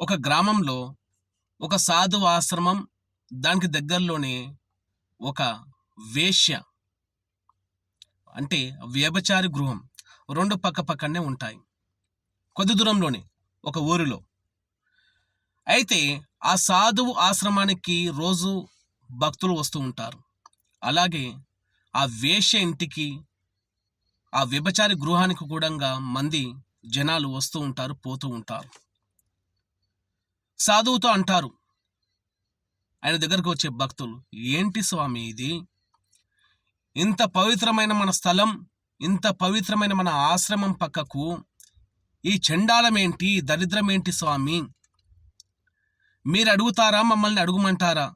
ఒక గ్రామంలో ఒక సాధు ఆశ్రమం దానికి దగ్గరలోనే ఒక వేశ్య అంటే వ్యభచారి గృహం. రెండు పక్క పక్కనే ఉంటాయి. కొద్ది దూరంలోనే ఒక ఊరిలో. అయితే ఆ సాధువు ఆశ్రమానికి రోజు భక్తులు వస్తూ ఉంటారు. అలాగే ఆ వేష్య ఇంటికి ఆ వ్యభచారి గృహానికి కూడా మంది జనాలు వస్తూ ఉంటారు పోతూ ఉంటారు. సాధువుతో అంటారు. ఆయన దగ్గరకు వచ్చే భక్తులు ఏంటి స్వామి ఇది? ఇంత పవిత్రమైన మన స్థలం ఇంత పవిత్రమైన మన ఆశ్రమం పక్కకు ఈ చండాలమేంటి దరిద్రమేంటి స్వామి? మీరు అడుగుతారా మమ్మల్ని అడుగుమంటారా?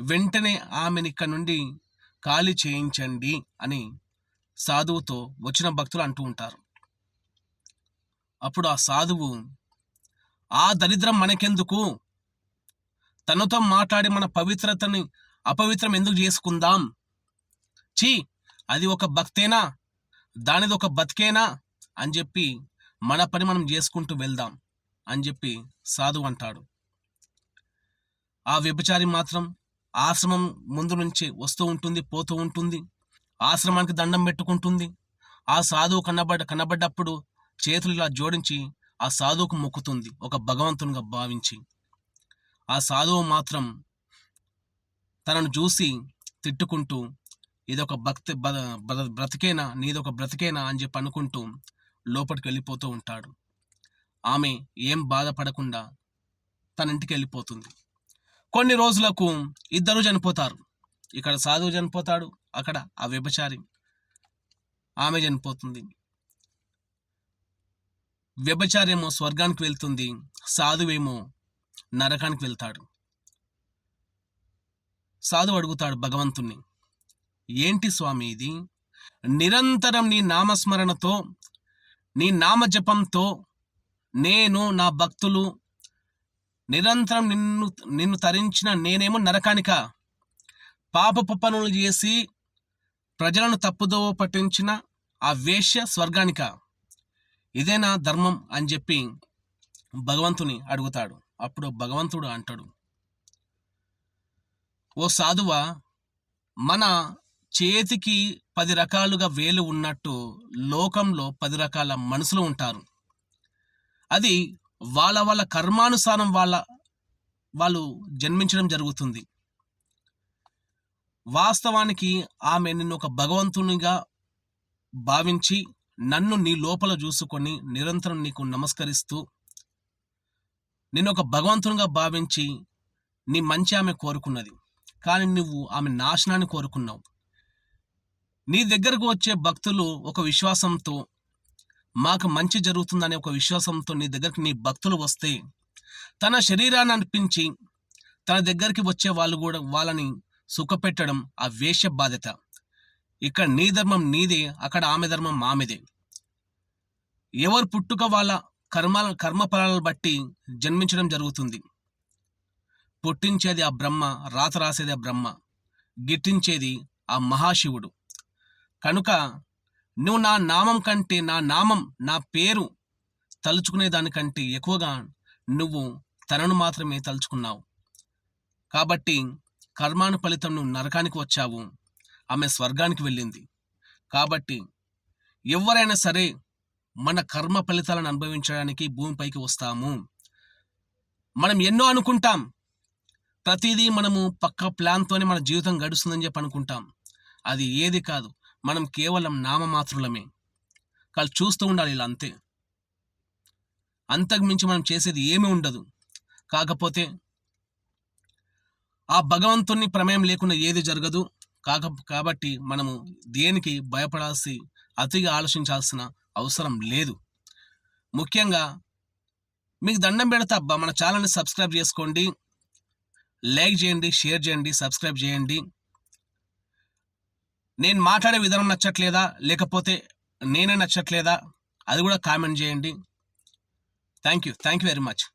వెంటనే ఆమెను ఇక్కడ నుండి ఖాళీ చేయించండి అని సాధువుతో వచ్చిన భక్తులు అంటూ ఉంటారు. అప్పుడు ఆ సాధువు ఆ దరిద్రం మనకెందుకు? తనతో మాట్లాడి మన పవిత్రతని అపవిత్రం ఎందుకు చేసుకుందాం? చీ అది ఒక భక్తేనా? దానిది ఒక బతికేనా? అని చెప్పి మన పని మనం చేసుకుంటూ వెళ్దాం అని చెప్పి సాధు అంటాడు. ఆ వ్యభిచారి మాత్రం ఆశ్రమం ముందు నుంచి వస్తూ ఉంటుంది పోతూ ఉంటుంది. ఆశ్రమానికి దండం పెట్టుకుంటుంది. ఆ సాధువు కనబడ్డ కనబడ్డప్పుడు చేతులు ఇలా జోడించి ఆ సాధువుకు మొక్కుతుంది ఒక భగవంతునిగా భావించి. ఆ సాధువు మాత్రం తనను చూసి తిట్టుకుంటూ ఇదొక భక్తి బ్రతికేనా నీదొక బ్రతికేనా అని చెప్పి అనుకుంటూ లోపలికి వెళ్ళిపోతూ ఉంటాడు. ఆమె ఏం బాధపడకుండా తన ఇంటికి వెళ్ళిపోతుంది. కొన్ని రోజులకు ఇద్దరు చనిపోతారు. ఇక్కడ సాధువు చనిపోతాడు అక్కడ ఆ వ్యభచారి ఆమె చనిపోతుంది. వ్యభచారేమో స్వర్గానికి వెళ్తుంది సాధువేమో నరకానికి వెళ్తాడు. సాధు అడుగుతాడు భగవంతుణ్ణి ఏంటి స్వామి ఇది? నిరంతరం నీ నామస్మరణతో నీ నామజపంతో నేను నా భక్తులు నిరంతరం నిన్ను నిన్ను తరించిన నేనేమో నరకానిక. పాపపు పనులు చేసి ప్రజలను తప్పుదోవ పట్టించిన ఆ వేష్య స్వర్గానిక. ఇదేనా ధర్మం అని చెప్పి భగవంతుని అడుగుతాడు. అప్పుడు భగవంతుడు అంటాడు ఓ సాధువ మన చేతికి పది రకాలుగా వేలు ఉన్నట్టు లోకంలో పది రకాల మనుషులు ఉంటారు. అది వాళ్ళ వాళ్ళ కర్మానుసారం వాళ్ళ వాళ్ళు జన్మించడం జరుగుతుంది. వాస్తవానికి ఆమె నిన్ను ఒక భగవంతునిగా భావించి నన్ను నీ లోపల చూసుకొని నిరంతరం నీకు నమస్కరిస్తూ నేను ఒక భగవంతునిగా భావించి నీ మంచి ఆమె కోరుకున్నది. కానీ నువ్వు ఆమె నాశనాన్ని కోరుకున్నావు. నీ దగ్గరకు వచ్చే భక్తులు ఒక విశ్వాసంతో మాకు మంచి జరుగుతుందనే ఒక విశ్వాసంతో నీ దగ్గరికి నీ భక్తులు వస్తే తన శరీరాన్ని అనిపించి తన దగ్గరికి వచ్చే వాళ్ళు కూడా వాళ్ళని సుఖపెట్టడం ఆ వేష బాధ్యత. ఇక్కడ నీ ధర్మం నీదే అక్కడ ఆమె ధర్మం ఆమెదే. ఎవరు పుట్టుక వాళ్ళ కర్మ కర్మఫలాలను బట్టి జన్మించడం జరుగుతుంది. పుట్టించేది ఆ బ్రహ్మ రాత రాసేది ఆ బ్రహ్మ గిట్టించేది ఆ మహాశివుడు. కనుక నువ్వు నా నామం కంటే నా నామం నా పేరు తలుచుకునే దానికంటే ఎక్కువగా నువ్వు తనను మాత్రమే తలుచుకున్నావు. కాబట్టి కర్మాను ఫలితం నువ్వు నరకానికి వచ్చావు. ఆమె స్వర్గానికి వెళ్ళింది. కాబట్టి ఎవరైనా సరే మన కర్మ ఫలితాలను అనుభవించడానికి భూమిపైకి వస్తాము. మనం ఎన్నో అనుకుంటాం. ప్రతిదీ మనము పక్క ప్లాన్తోనే మన జీవితం గడుస్తుందని చెప్పి అనుకుంటాం. అది ఏది కాదు. మనం కేవలం నామమాత్రులమే. కానీ చూస్తూ ఉండాలి ఇలా అంతే. అంతకు మించి మనం చేసేది ఏమీ ఉండదు. కాకపోతే ఆ భగవంతుని ప్రమేయం లేకుండా ఏది జరగదు. కాక కాబట్టి మనము దేనికి భయపడాల్సి అతిగా ఆలోచించాల్సిన అవసరం లేదు. ముఖ్యంగా మీకు దండం పెడతా అబ్బా మన ఛానల్ని సబ్స్క్రైబ్ చేసుకోండి. లైక్ చేయండి షేర్ చేయండి సబ్స్క్రైబ్ చేయండి. నేను మాట్లాడే విధానం నచ్చట్లేదా? లేకపోతే నేనే నచ్చట్లేదా? అది కూడా కామెంట్ చేయండి. Thank you. Thank you very much.